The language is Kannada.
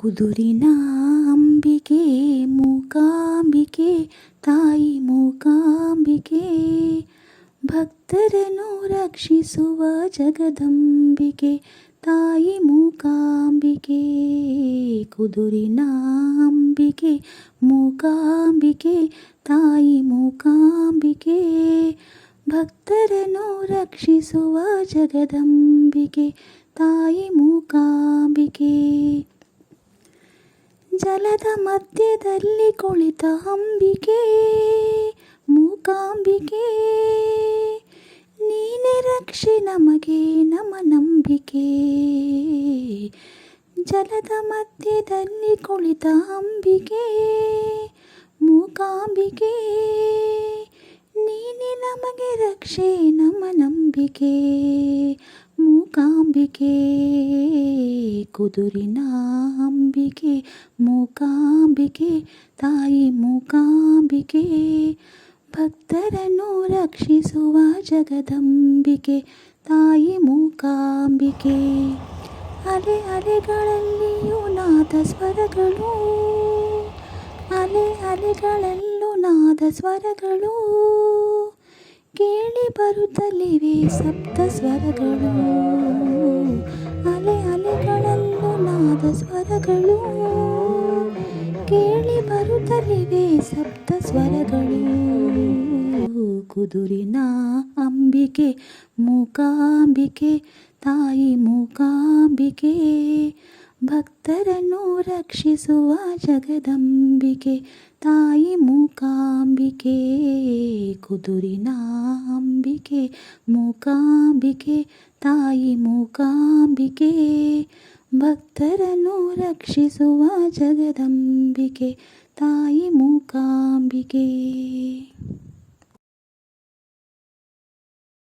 ಕುದುರಿನ ಅಂಬಿಕೆ, ಮೂಕಾಂಬಿಕೆ, ತಾಯಿ ಮೂಕಾಂಬಿಕೆ. ಭಕ್ತರನ್ನು ರಕ್ಷಿಸುವ ಜಗದಂಬಿಕೆ, ತಾಯಿ ಮೂಕಾಂಬಿಕೆ. ಕುದುರಿನ ಅಂಬಿಕೆ, ಮೂಕಾಂಬಿಕೆ, ತಾಯಿ ಮೂಕಾಂಬಿಕೆ. ಭಕ್ತರನ್ನು ರಕ್ಷಿಸುವ ಜಗದಂಬಿಕೆ, ತಾಯಿ ಮೂಕಾಂಬಿಕೆ. ಜಲದ ಮಧ್ಯದಲ್ಲಿ ಕುಳಿತ ಅಂಬಿಕೆ, ಮೂಕಾಂಬಿಕೆ. ನೀನೆ ರಕ್ಷೆ, ನಮಗೆ ನಮ ನಂಬಿಕೆ. ಜಲದ ಮಧ್ಯದಲ್ಲಿ ಕುಳಿತ ಅಂಬಿಕೆ, ಮೂಕಾಂಬಿಕೆ. ನೀನೆ ನಮಗೆ ರಕ್ಷೆ ನಮ ನಂಬಿಕೆ, ಮೂಕಾಂಬಿಕೆ. ಕುದುರಿನ ಅಂಬಿಕೆ ಮೂಕಾಂಬಿಕೆ ತಾಯಿ ಮೂಕಾಂಬಿಕೆ ಭಕ್ತರನ್ನು ರಕ್ಷಿಸುವ ಜಗದಂಬಿಕೆ, ತಾಯಿ ಮೂಕಾಂಬಿಕೆ ಅಲೆ ಅಲೆಗಳಲ್ಲಿಯೂ ನಾದ ಸ್ವರಗಳು. ಅಲೆ ಅಲೆಗಳಲ್ಲೂ ನಾದ ಸ್ವರಗಳು. ಕೇಳಿ ಬರುತ್ತಲಿವೆ ಸಪ್ತ ಸ್ವರಗಳು. ಅಲೆ ಅಲೆಗಳಲ್ಲೂ ಸ್ವರಗಳು. ಕೇಳಿ ಬರುತ್ತಲಿವೆ ಸಪ್ತ ಸ್ವರಗಳು. ಕುದುರಿನ ಅಂಬಿಕೆ ಮೂಕಾಂಬಿಕೆ ತಾಯಿ ಮೂಕಾಂಬಿಕೆ. ಭಕ್ತರನ್ನು ರಕ್ಷಿಸುವ ಜಗದಂಬಿಕೆ ತಾಯಿ ಮೂಕಾಂಬಿಕೆ ಕುದುರಿನಾಂಬಿಕೆ ಮೂಕಾಂಬಿಕೆ ತಾಯಿ ಮೂಕಾಂಬಿಕೆ. ಭಕ್ತರನ್ನು ರಕ್ಷಿಸುವ ಜಗದಂಬಿಕೆ ತಾಯಿ ಮೂಕಾಂಬಿಕೆ.